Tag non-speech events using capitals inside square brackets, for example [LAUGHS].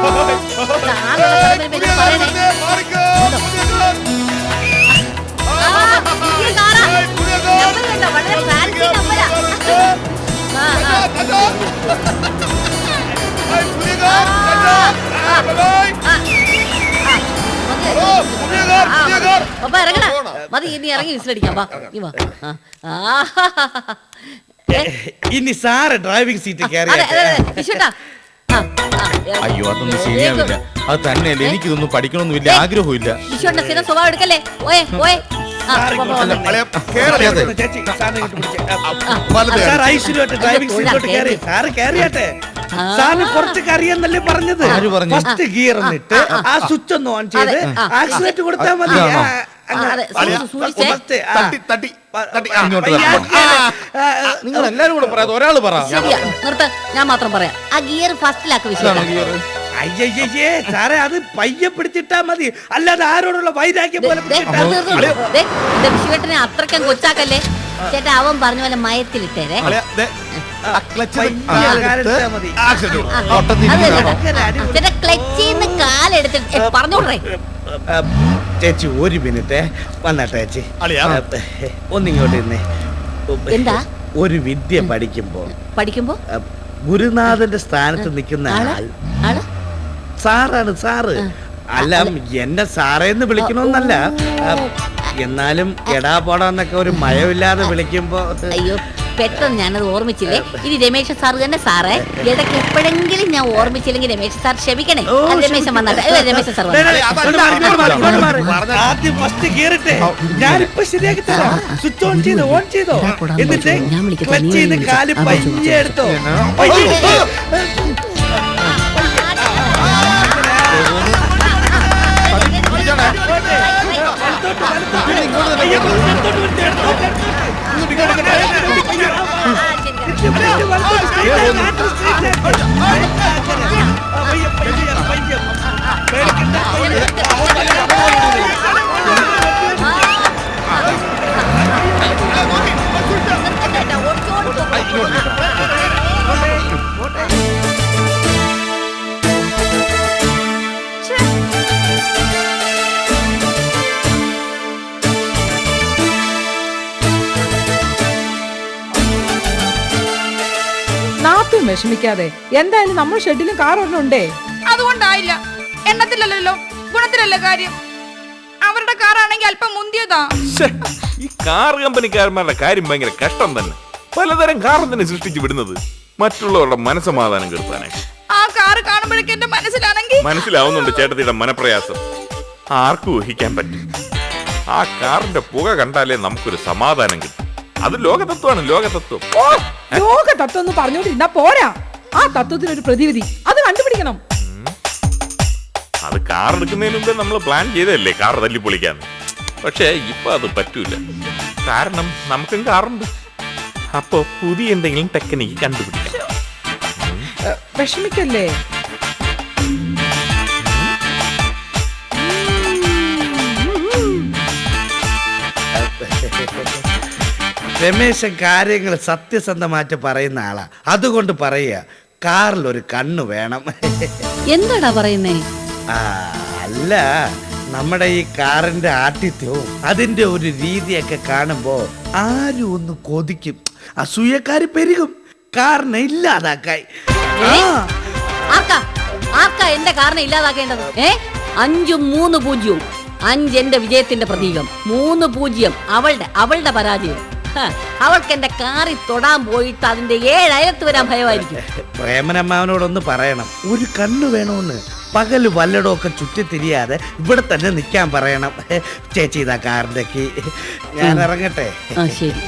ആളുള്ള സ്ഥലം വരുമ്പോ എന്നോട് പറയണേ. ആ, പുതിയ കാറാ. നമ്പർ കണ്ടോ? വളരെ fancy നമ്പരാ. ആ, ആ. ആ, മതി. ആ, മതി. പപ്പ ഇറങ്ങടാ മതി നീ ഇറങ്ങി വിസിലടിക്കാം വാ നീ വാ ആ. ആ. ഏ, [LAUGHS] ഇനി സാറ് ഡ്രൈവിംഗ് സീറ്റ് അതെ അയ്യോ അതൊന്നും ശരിയാവില്ല അത് തന്നെയല്ല എനിക്കിതൊന്നും പഠിക്കണമെന്നില്ല ആഗ്രഹവും ഇല്ല വിശുവിന്റെ സ്ഥിരം സ്വഭാവം എടുക്കല്ലേ ഓയെ ഓയെ ആ, പോ, പോ, പോ. ഇങ്ങോട്ട് പിടിച്ചേ. ആ, വലത് സാർ ഐശ്വര്യമായിട്ട് ഡ്രൈവിംഗ് സീറ്റിലോട്ട് കയറി സാറ് കയറിയാട്ടെ സാറിന് കുറച്ചൊക്കെ അറിയാന്നല്ലേ പറഞ്ഞത് ആര് പറഞ്ഞു? ഫസ്റ്റ് ഗിയർ എന്നിട്ട് ആ സ്വിച്ച് ഒന്ന് ഓൺ ചെയ്ത് അതെ, ആ. ആക്സിലേറ്റ് കൊടുത്താൽ മതി ആ, ആ. നിങ്ങൾ എല്ലാരും കൂടെ പറയാതെ ഒരാൾ പറ. ഞാൻ മാത്രം പറയാം. ആ ഗിയർ ഫസ്റ്റിലാക്ക് gear. അയ്യയ്യേ സാറേ അത് പയ്യെ പിടിച്ചിട്ടാ മതി. അല്ലാതെ ആരോടുള്ള വൈരാഗ്യം പോലെ അത്രയ്ക്കും കൊച്ചാക്കല്ലേ? ചേട്ടാ അവൻ പറഞ്ഞ പോലെ മയത്തിലിട്ടേരെ. ചേട്ടാ ക്ലച്ചിന്ന് കാലെടുത്തിട്ട് ചേച്ചി ഒരു മിനിറ്റ്. വന്നട്ടെ ചേച്ചി. ഒന്നിങ്ങോട്ട് എന്താ? ഒരു വിദ്യ പഠിക്കുമ്പോ പഠിക്കുമ്പോ? ഗുരുനാഥന്റെ സ്ഥാനത്ത് നിൽക്കുന്ന ആൾ സാറാണ് സാറ്. അല്ല എന്നെ സാറേന്ന് വിളിക്കണമെന്നല്ല എന്നാലും എടാ പോടാന്നൊക്കെ ഒരു മയമില്ലാതെ വിളിക്കുമ്പോ അയ്യോ പെട്ടെന്ന് ഞാനത് ഓർമ്മിച്ചില്ലേ? ഇനി രമേശ് സാർ തന്നെ സാറേ ഇടയ്ക്ക് എപ്പോഴെങ്കിലും ഞാൻ ഓർമ്മിച്ചില്ലെങ്കിൽ രമേശ് സാർ ക്ഷമിക്കണേ. രമേശൻ വന്നട്ടെ. രമേശൻ സാർ ഞാൻ ശരി. എന്നിട്ട് വലത്തോട്ട് വിഷമിക്കാതെ. എന്തായാലും നമ്മൾ ഷെഡിലും കാർ ഒരെണ്ണം ഉണ്ടേ? അതുകൊണ്ടായില്ല. എണ്ണത്തിലല്ലല്ലോ ഗുണത്തിലല്ല കാര്യം. അവരുടെ കാറാണെങ്കിൽ അല്പം മുന്തിയതാ. ശ്ശെ, ഈ കാർ കമ്പനിക്കാരന്മാരുടെ കാര്യം ഭയങ്കര കഷ്ടം തന്നെ. പലതരം കാർ തന്നെ സൃഷ്ടിച്ചു വിടുന്നത്. മറ്റുള്ളവരുടെ മനസ്സമാധാനം കെടുത്താനായി ആ കാർ കാണുമ്പോഴേക്ക് എന്റെ മനസ്സിലാണെങ്കിൽ മനസ്സിലാവുന്നുണ്ട് ചേട്ടത്തിയുടെ മനപ്രയാസം. ആർക്കും ഊഹിക്കാൻ പറ്റും. ആ കാറിന്റെ പുക കണ്ടാലേ നമുക്കൊരു സമാധാനം കിട്ടും. അത് ലോകതത്വമാണ് ലോകതത്വം. ഓ! ലോക തത്വം എന്ന് പറഞ്ഞോണ്ടിരുന്നാ പോരാ. ആ തത്വത്തിന് ഒരു പ്രതിവിധി. അത് കണ്ടുപിടിക്കണം. അത് കാർ എടുക്കുന്നതിന് മുമ്പേ നമ്മൾ പ്ലാൻ ചെയ്തതല്ലേ? കാർ തല്ലി പൊളിക്കാൻ പക്ഷേ ഇപ്പൊ അത് പറ്റൂല. കാരണം നമുക്കും കാറുണ്ട് അപ്പൊ പുതിയ എന്തെങ്കിലും ടെക്നിക്ക് കണ്ടുപിടിക്കാം. വിഷമിക്കല്ലേ? രമേശൻ കാര്യങ്ങൾ സത്യസന്ധമായിട്ട് പറയുന്ന ആളാ. അതുകൊണ്ട് പറയുക കാറിൽ ഒരു കണ്ണു വേണം. എന്താടാ പറയുന്നേ? ആ, അല്ല നമ്മുടെ ഈ കാറിന്റെ ആട്ടിത്യവും അതിന്റെ ഒരു രീതിയൊക്കെ കാണുമ്പോ ആരും ഒന്ന് കൊതിക്കും. അസൂയക്കാര് പെരുകും. കാറിനെ ഇല്ലാതാക്കായി. ആ, ആർക്കാ? ആർക്കാ എന്റെ കാറിനെ ഇല്ലാതാക്കേണ്ടത്? ഏ? അഞ്ചും മൂന്ന് പൂജ്യവും. അഞ്ച് എന്റെ വിജയത്തിന്റെ പ്രതീകം. മൂന്ന് പൂജ്യം അവളുടെ അവളുടെ പരാജയം. അവൾക്ക് എന്റെ കാറി തൊടാൻ പോയിട്ട് അതിന്റെ ഏഴായിരത്ത് വരാൻ ഭയമായിരിക്കും. പ്രേമനമ്മാവനോടൊന്ന് പറയണം. ഒരു കണ്ണു വേണമെന്ന് വല്ലടോ വല്ലടമൊക്കെ ചുറ്റി തിരിയാതെ ഇവിടെ തന്നെ നിൽക്കാൻ പറയണം. ചേച്ചി ഇതാ കാറിന്റെ ഞാൻ ഇറങ്ങട്ടെ ശരി.